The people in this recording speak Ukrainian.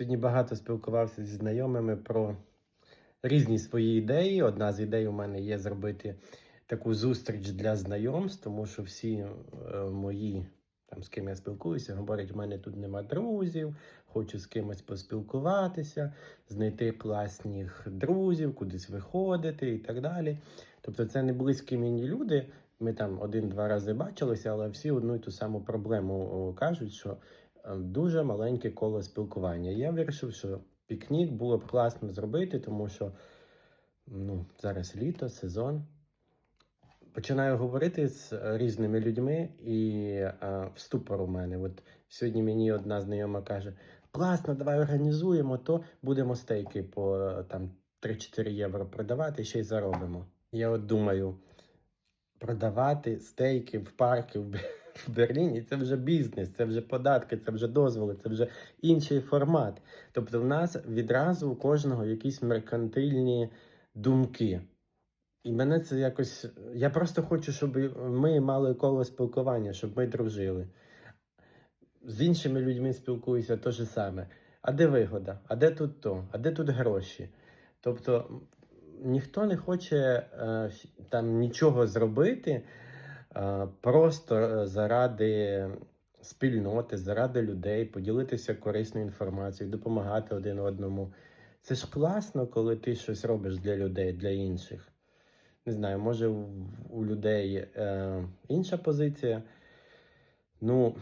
Сьогодні багато спілкувався зі знайомими про різні свої ідеї. Одна з ідей у мене є зробити таку зустріч для знайомств, тому що всі е, мої, там, з ким я спілкуюся, говорять, у мене тут нема друзів, хочу з кимось поспілкуватися, знайти класних друзів, кудись виходити і так далі. Тобто це не близькі мені люди. Ми там один-два рази бачилися, але всі одну і ту саму проблему кажуть, що дуже маленьке коло спілкування. Я вирішив, що пікнік було б класно зробити, тому що ну, зараз літо, сезон. Починаю говорити з е, різними людьми, і е, в ступор у мене. От сьогодні мені одна знайома каже: класно, давай організуємо, то будемо стейки по е, там 3-4 євро продавати, ще й заробимо. Я от думаю, продавати стейки в парки в, в Берліні це вже бізнес, це вже податки, це вже дозволи, це вже інший формат. Тобто, в нас відразу у кожного якісь меркантильні думки. І мене це якось. Я просто хочу, щоб ми мали коло спілкування, щоб ми дружили. З іншими людьми спілкуюся те ж саме. А де вигода? А де тут то? А де тут гроші? Тобто ніхто не хоче е, там нічого зробити просто е, заради спільноти, заради людей, поділитися корисною інформацією, допомагати один одному. Це ж класно, коли ти щось робиш для людей, для інших. Не знаю, може у людей е, інша позиція. Ну,